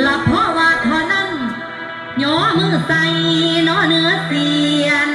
หลับเพราะว่าเท่านั้นย่อมือใส่นอเนื้อเสียน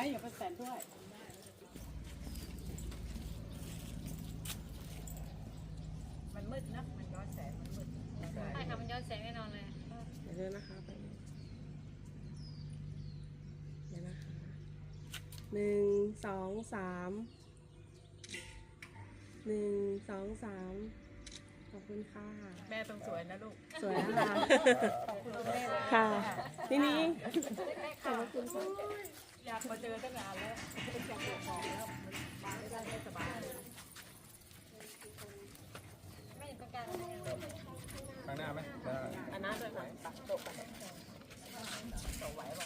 ว้อย่าไปแสนด้วยมันมืดนะมันย้อนแสงมันมืดใช่ค่ะมันย้อนแสงแน่นอนเลยเดี๋ยวนะคะไปเดี๋ยวนะคะหนึ่งสองสามหนึ่งสองสามขอบคุณค่ะ แม่ต้องสวยนะลูก สวยนะคะขอบคุณแม่ค่ะทีนี้ขอบคุณค่ะ อยากมาเจอตั้งนานแล้วเป็นจากหัของแล้วมาไม่ได้ไม่สบายไม่ต้องการข้างหน้าไหมอันนั้นเลยไหมตัดตบไหสวย